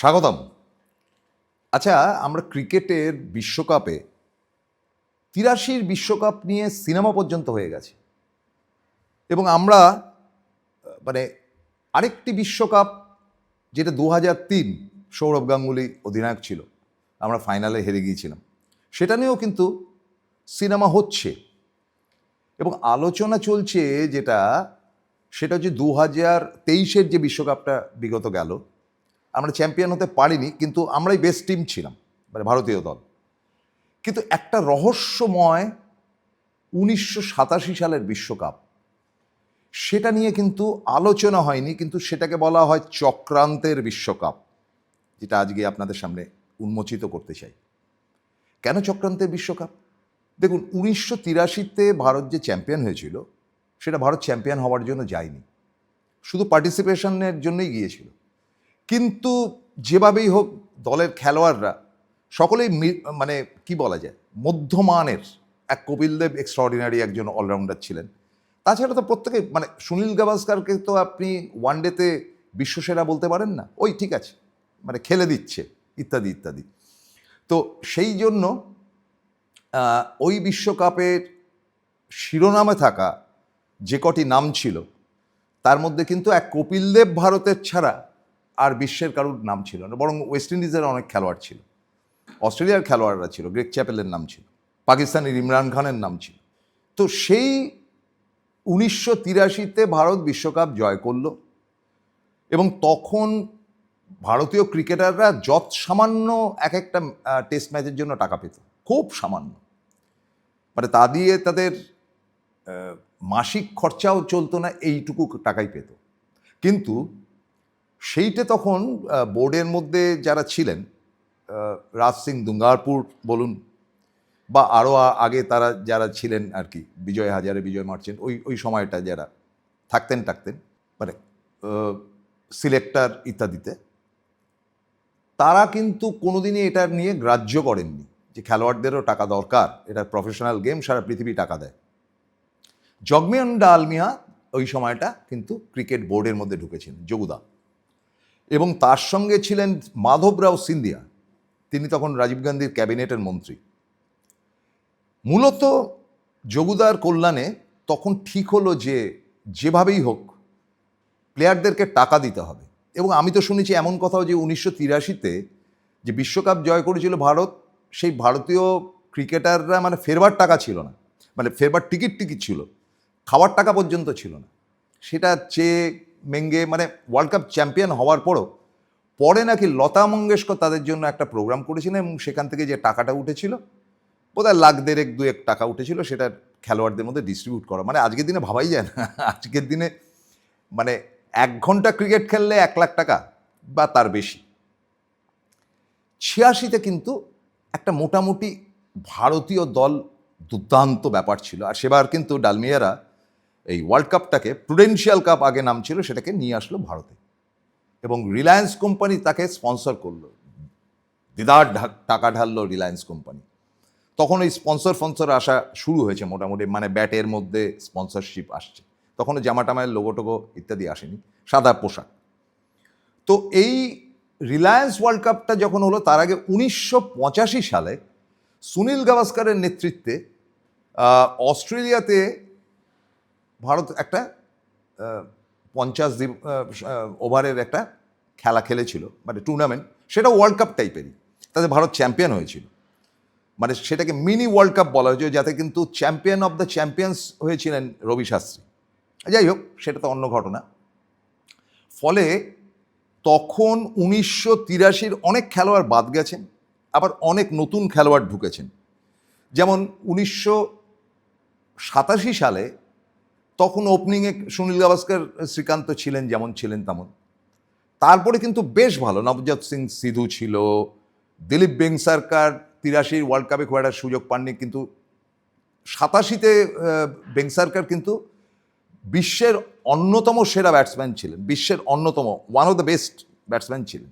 স্বাগতম। আচ্ছা আমরা ক্রিকেটের বিশ্বকাপে তিরাশির বিশ্বকাপ নিয়ে সিনেমা পর্যন্ত হয়ে গেছে। এবং আমরা মানে আরেকটি বিশ্বকাপ যেটা দু হাজার তিন সৌরভ গাঙ্গুলি অধিনায়ক ছিল, আমরা ফাইনালে হেরে গিয়েছিলাম। সেটা নিয়েও কিন্তু সিনেমা হচ্ছে। এবং আলোচনা চলছে যেটা, সেটা হচ্ছে দু হাজার তেইশের যে বিশ্বকাপটা বিগত গেল আমরা চ্যাম্পিয়ন হতে পারিনি, কিন্তু আমরাই বেস্ট টিম ছিলাম মানে ভারতীয় দল। কিন্তু একটা রহস্যময় উনিশশো সাতাশি সালের বিশ্বকাপ, সেটা নিয়ে কিন্তু আলোচনা হয়নি, কিন্তু সেটাকে বলা হয় চক্রান্তের বিশ্বকাপ, যেটা আজকে আপনাদের সামনে উন্মোচিত করতে চাই। কেন চক্রান্তের বিশ্বকাপ? দেখুন, উনিশশো তিরাশিতে ভারত যে চ্যাম্পিয়ন হয়েছিল, সেটা ভারত চ্যাম্পিয়ন হওয়ার জন্য যায়নি। শুধু পার্টিসিপেশনের জন্যই গিয়েছিল। কিন্তু যেভাবেই হোক দলের খেলোয়াড়রা সকলেই মানে কি বলা যায়, মধ্যমানের। এক কপিল দেব এক্সট্রাঅর্ডিনারি একজন অলরাউন্ডার ছিলেন। তাছাড়া তো প্রত্যেকে মানে সুনীল গাভাস্কারকে তো আপনি ওয়ানডেতে বিশ্বসেরা বলতে পারেন না? ওই ঠিক আছে মানে খেলে দিচ্ছে, ইত্যাদি ইত্যাদি। তো সেই জন্য ওই বিশ্বকাপের শিরোনামে থাকা যে কটি নাম ছিল, তার মধ্যে কিন্তু এক কপিল দেব ভারতের ছাড়া আর বিশ্বের কারুর নাম ছিল না, বরং ওয়েস্ট ইন্ডিজের অনেক খেলোয়াড় ছিল। অস্ট্রেলিয়ার খেলোয়াড়রা ছিল গ্রেক চ্যাপেলের নাম ছিল, পাকিস্তানের ইমরান খানের নাম ছিল। তো সেই উনিশশো তিরাশিতে ভারত বিশ্বকাপ জয় করল এবং তখন ভারতীয় ক্রিকেটাররা যত সামান্য এক একটা টেস্ট ম্যাচের জন্য টাকা পেত, খুব সামান্য। মানে তা দিয়ে তাদের মাসিক খরচাও চলতো না, এইটুকু টাকাই পেত। কিন্তু সেইটা তখন বোর্ডের মধ্যে যারা ছিলেন রাজ সিং দুঙ্গারপুর বলুন, বা আরও আগে তারা যারা ছিলেন আর কি, বিজয় হাজারে, বিজয় মার্চেন্ট, ওই ওই সময়টা যারা থাকতেন, টাকতেন মানে সিলেক্টার ইত্যাদিতে, তারা কিন্তু কোনোদিনই এটা নিয়ে গ্রাহ্য করেননি, যে খেলোয়াড়দেরও টাকা দরকার, এটা প্রফেশনাল গেম সারা পৃথিবী টাকা দেয়। জগমিয়ন ডালমিয়া ওই সময়টা কিন্তু ক্রিকেট বোর্ডের মধ্যে ঢুকেছেন, যোগুদা। এবং তার সঙ্গে ছিলেন মাধবরাও সিন্ধিয়া। তিনি তখন রাজীব গান্ধীর ক্যাবিনেটের মন্ত্রী। মূলত যোগুদার কল্যাণে তখন ঠিক হলো যে যেভাবেই হোক, প্লেয়ারদেরকে টাকা দিতে হবে। এবং আমি তো শুনেছি এমন কথাও যে উনিশশো তিরাশিতে যে বিশ্বকাপ জয় করেছিল ভারত, সেই ভারতীয় ক্রিকেটাররা মানে ফেরবার টাকা ছিল না। মানে ফেরবার টিকিট টিকিট ছিল। খাওয়ার টাকা পর্যন্ত ছিল না। সেটা চেয়ে মেঙ্গে মানে ওয়ার্ল্ড কাপ চ্যাম্পিয়ন হওয়ার পরও, পরে নাকি লতা মঙ্গেশকর তাদের জন্য একটা প্রোগ্রাম করেছিলেন এবং সেখান থেকে যে টাকাটা উঠেছিল, বোধহয় লাখ দেড়েক দু এক টাকা উঠেছিল, সেটা খেলোয়াড়দের মধ্যে ডিস্ট্রিবিউট করা। মানে আজকের দিনে ভাবাই যায় না। আজকের দিনে মানে এক ঘণ্টা ক্রিকেট খেললে এক লাখ টাকা বা তার বেশি। ছিয়াশিতে কিন্তু একটা মোটামুটি ভারতীয় দল দুর্দান্ত ব্যাপার ছিল। আর সেবার কিন্তু ডালমিয়ারা এই ওয়ার্ল্ড কাপটাকে প্রুডেন্সিয়াল কাপ আগে নাম ছিল, সেটাকে নিয়ে আসলো ভারতে। এবং রিলায়েন্স কোম্পানি তাকে স্পন্সর করল। দিদার টাকা ঢাললো রিলায়েন্স কোম্পানি তখন ওই স্পন্সর ফন্সর আসা শুরু হয়েছে মোটামুটি মানে ব্যাটের মধ্যে স্পন্সরশিপ আসছে। তখনও জামা টামায় লোগো টোগো ইত্যাদি আসেনি, সাদা পোশাক। তো এই রিলায়েন্স ওয়ার্ল্ড কাপটা যখন হলো, তার আগে উনিশশো পঁচাশি সালে সুনীল গাভাস্কারের নেতৃত্বে অস্ট্রেলিয়াতে ভারত একটা পঞ্চাশ ওভারের একটা খেলা খেলেছিল মানে টুর্নামেন্ট সেটা ওয়ার্ল্ড কাপ টাইপেরই তাতে ভারত চ্যাম্পিয়ন হয়েছিল। মানে সেটাকে মিনি ওয়ার্ল্ড কাপ বলা হয়েছিল, যাতে কিন্তু চ্যাম্পিয়ন অফ দ্য চ্যাম্পিয়ন্স হয়েছিলেন রবি শাস্ত্রী। যাই হোক, সেটা তো অন্য ঘটনা। ফলে তখন উনিশশো তিরাশির অনেক খেলোয়াড় বাদ গেছেন, আবার অনেক নতুন খেলোয়াড় ঢুকেছেন। যেমন উনিশশো সাতাশি সালে তখন ওপেনিংয়ে সুনীল গাভাস্কর শ্রীকান্ত ছিলেন, যেমন ছিলেন তেমন। তারপরে কিন্তু বেশ ভালো, নবজত সিং সিধু ছিল, দিলীপ বেংসারকার তিরাশির ওয়ার্ল্ড কাপে খুব একটা সুযোগ পাননি, কিন্তু সাতাশিতে বেংসারকার কিন্তু বিশ্বের অন্যতম সেরা ব্যাটসম্যান ছিলেন, বিশ্বের অন্যতম one of the best batsman ছিলেন।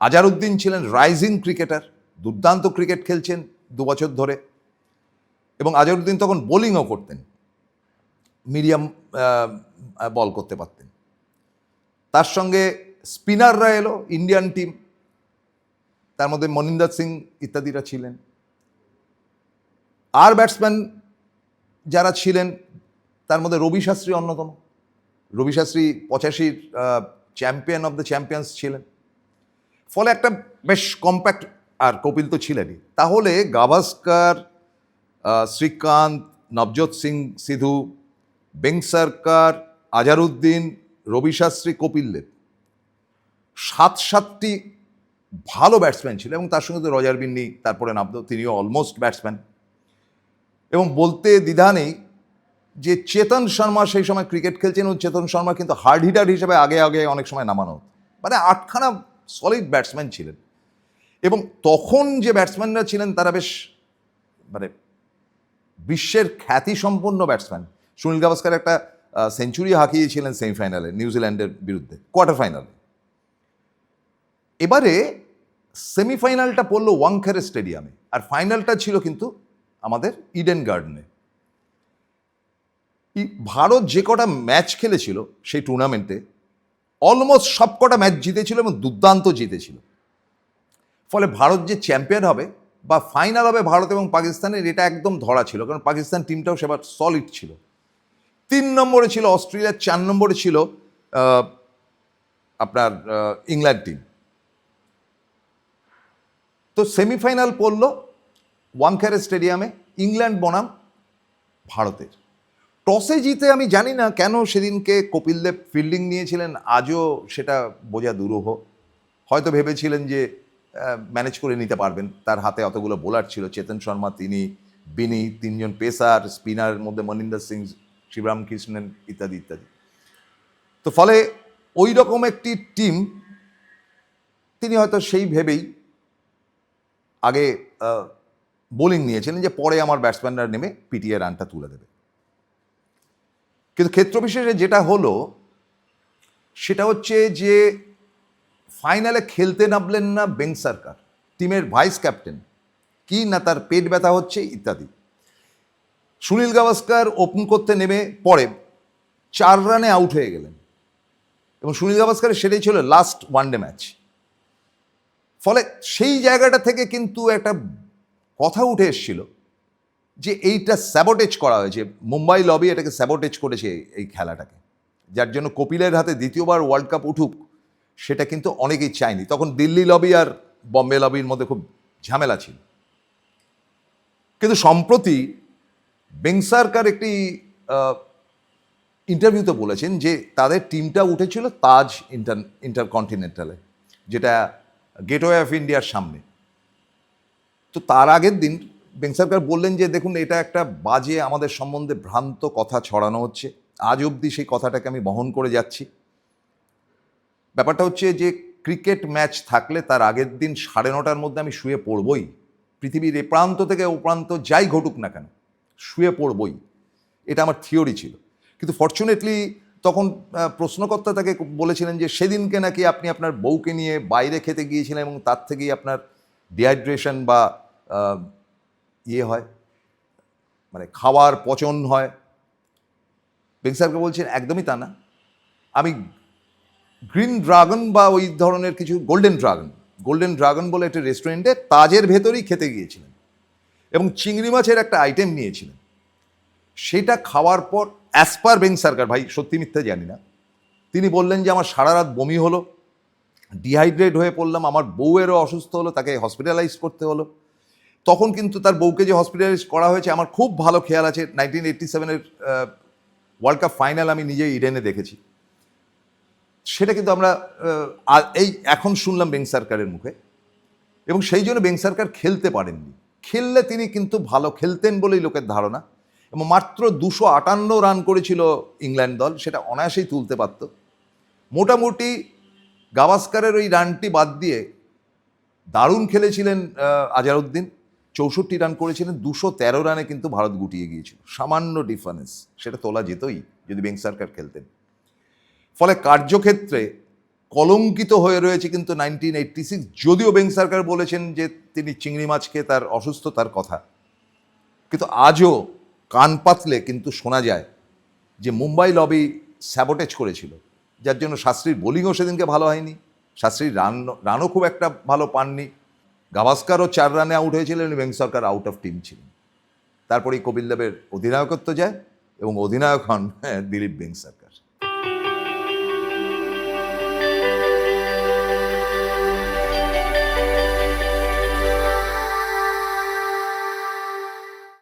আজারউদ্দিন ছিলেন রাইজিং ক্রিকেটার দুর্দান্ত ক্রিকেট খেলছেন দু বছর ধরে। এবং আজারউদ্দিন তখন বোলিংও করতেন। মিডিয়াম বল করতে পারতেন। তার সঙ্গে স্পিনাররা এলো, ইন্ডিয়ান টিম। তার মধ্যে মনিন্দর সিং ইত্যাদিরা ছিলেন। আর ব্যাটসম্যান যারা ছিলেন, তার মধ্যে রবি শাস্ত্রী অন্যতম। রবি শাস্ত্রী পঁচাশির চ্যাম্পিয়ন অফ দ্য চ্যাম্পিয়ন্স ছিলেন। ফলে একটা বেশ কম্প্যাক্ট আর কপিল তো ছিলেনই। তাহলে গাভাস্কার শ্রীকান্ত নবজোৎ সিং, সিধু বেংসারকার আজারুদ্দিন রবি শাস্ত্রী, কপিল দেব। সাত সাতটি ভালো ব্যাটসম্যান ছিল এবং তার সঙ্গে তো রজার বিন্নি, তারপরে নামতো তিনিও অলমোস্ট ব্যাটসম্যান এবং বলতে দ্বিধা নেই যে চেতন শর্মা সেই সময় ক্রিকেট খেলছেন এবং চেতন শর্মা কিন্তু হার্ড হিটার হিসেবে আগে আগে অনেক সময় নামানো। মানে আটখানা সলিড ব্যাটসম্যান ছিলেন। এবং তখন যে ব্যাটসম্যানরা ছিলেন তারা বেশ মানে বিশ্বের খ্যাতিসম্পন্ন ব্যাটসম্যান সুনীল গাভাস্কার একটা সেঞ্চুরি হাঁকিয়েছিলেন সেমিফাইনালে নিউজিল্যান্ডের বিরুদ্ধে কোয়ার্টার ফাইনালে এবারে সেমিফাইনালটা পড়ল ওয়াংখেড়ে স্টেডিয়ামে আর ফাইনালটা ছিল কিন্তু আমাদের ইডেন গার্ডেনে ভারত যে কটা ম্যাচ খেলেছিল সেই টুর্নামেন্টে অলমোস্ট সব কটা ম্যাচ জিতেছিল এবং দুর্দান্ত জিতেছিল। ফলে ভারত যে চ্যাম্পিয়ন হবে বা ফাইনাল হবে ভারত এবং পাকিস্তানের, এটা একদম ধরা ছিল, কারণ পাকিস্তান টিমটাও সেবার সলিড ছিল। তিন নম্বরে ছিল অস্ট্রেলিয়া, চার নম্বরে ছিল আপনার ইংল্যান্ড টিম তো সেমিফাইনাল পড়ল ওয়াংখেড়ে স্টেডিয়ামে ইংল্যান্ড বনাম ভারতের। টসে জিতে আমি জানি না কেন সেদিনকে কপিল দেব ফিল্ডিং নিয়েছিলেন, আজও সেটা বোঝা দুরূহ। হয়তো ভেবেছিলেন যে ম্যানেজ করে নিতে পারবেন। তার হাতে অতগুলো বোলার ছিল, চেতন শর্মা, তিনি, বিনি, তিনজন পেসার স্পিনারের মধ্যে মনিন্দর সিং শিবরাম কৃষ্ণন ইত্যাদি ইত্যাদি। তো ফলে ওই রকম একটি টিম তিনি হয়তো সেই ভেবেই আগে বোলিং নিয়েছিলেন যে পরে আমার ব্যাটসম্যানরা নেমে পিটিএ রানটা তুলে দেবে। কিন্তু ক্ষেত্র বিশেষে যেটা হলো, সেটা হচ্ছে যে ফাইনালে খেলতে নামলেন না বেং সরকার টিমের ভাইস ক্যাপ্টেন কি না তার পেট ব্যথা হচ্ছে ইত্যাদি। সুনীল গাভাস্কার ওপেন করতে নেমে পরে চার রানে আউট হয়ে গেলেন। এবং সুনীল গাভাস্কারের সেটাই ছিল লাস্ট ওয়ানডে ম্যাচ ফলে সেই জায়গাটা থেকে কিন্তু একটা কথা উঠে এসেছিল যে এইটা স্যাবোটেজ করা হয়েছে। মুম্বাই লবি এটাকে স্যাবোটেজ করেছে এই- খেলাটাকে। যার জন্য কপিলের হাতে দ্বিতীয়বার ওয়ার্ল্ড কাপ উঠুক, সেটা কিন্তু অনেকেই চায়নি। তখন দিল্লি লবি আর বম্বে লবির মধ্যে খুব ঝামেলা ছিল। কিন্তু সম্প্রতি বেংসারকার একটি ইন্টারভিউতে বলেছেন যে তাদের টিমটা উঠেছিল তাজ ইন্টার ইন্টারকন্টিনেন্টালে যেটা গেটওয়ে অফ ইন্ডিয়ার সামনে। তো তার আগের দিন বেং সরকার বললেন যে, দেখুন, এটা একটা বাজে, আমাদের সম্বন্ধে ভ্রান্ত কথা ছড়ানো হচ্ছে। আজ অবধি সেই কথাটাকে আমি বহন করে যাচ্ছি। ব্যাপারটা হচ্ছে যে, ক্রিকেট ম্যাচ থাকলে তার আগের দিন সাড়ে নটার মধ্যে আমি শুয়ে পড়বই। পৃথিবীর এ প্রান্ত থেকে ও প্রান্ত যাই ঘটুক না কেন। শুয়ে পড়বই। এটা আমার থিওরি ছিল। কিন্তু ফর্চুনেটলি তখন প্রশ্নকর্তা তাকে বলেছিলেন যে সেদিনকে নাকি আপনি আপনার বউকে নিয়ে বাইরে খেতে গিয়েছিলেন এবং তার থেকেই আপনার ডিহাইড্রেশন বা ইয়ে হয় মানে খাওয়ার পচন হয়। বেং স্যারকে বলছেন, একদমই তা না। আমি গ্রিন ড্রাগন বা ওই ধরনের কিছু গোল্ডেন ড্রাগন গোল্ডেন ড্রাগন বলে একটা রেস্টুরেন্টে তাজের ভেতরেই খেতে গিয়েছিলেন এবং চিংড়ি মাছের একটা আইটেম নিয়েছিলেন। সেটা খাওয়ার পর অ্যাসপার বেং সরকার ভাই, সত্যি মিথ্যা জানি না। তিনি বললেন যে, আমার সারা রাত বমি হলো ডিহাইড্রেট হয়ে পড়লাম, আমার বউয়েরও অসুস্থ হলো, তাকে হসপিটালাইজ করতে হলো। তখন কিন্তু তার বউকে যে হসপিটালাইজ করা হয়েছে, আমার খুব ভালো খেয়াল আছে নাইনটিন এইটটি সেভেনের ওয়ার্ল্ড কাপ ফাইনাল আমি নিজেই ইডেনে দেখেছি। সেটা কিন্তু আমরা এই এখন শুনলাম বেং সরকারের মুখে। এবং সেই জন্য বেং সরকার খেলতে পারেননি। খেললে তিনি কিন্তু ভালো, খেলতেন বলেই লোকের ধারণা। এবং মাত্র দুশো আটান্ন রান করেছিল ইংল্যান্ড দল, সেটা অনায়াসেই তুলতে পারত। মোটামুটি গাভাস্কারের ওই রানটি বাদ দিয়ে দারুণ খেলেছিলেন আজারউদ্দিন। চৌষট্টি রান করেছিলেন, দুশো তেরো রানে কিন্তু ভারত গুটিয়ে গিয়েছিল। সামান্য ডিফারেন্স সেটা তোলা যেতই, যদি বেং সরকার খেলতেন। ফলে কার্যক্ষেত্রে কলঙ্কিত হয়ে রয়েছে কিন্তু নাইনটিন এইটটি সিক্স যদিও বেং সরকার বলেছেন যে তিনি চিংড়ি মাছ খেয়ে তার অসুস্থতার কথা। কিন্তু আজও কান পাতলে কিন্তু শোনা যায় যে মুম্বাই লবি স্যাবোটেজ করেছিল। যার জন্য শাস্ত্রীর বোলিংও সেদিনকে ভালো হয়নি। শাস্ত্রীর রান রানও খুব একটা ভালো পাননি। গাভাস্কারও চার রানে আউট হয়েছিলেন এবং সরকার আউট অফ টিম ছিলেন। তারপরেই কপিল দেবের অধিনায়কত্ব যায় এবং অধিনায়ক হন হ্যাঁ, দিলীপ বেংসার।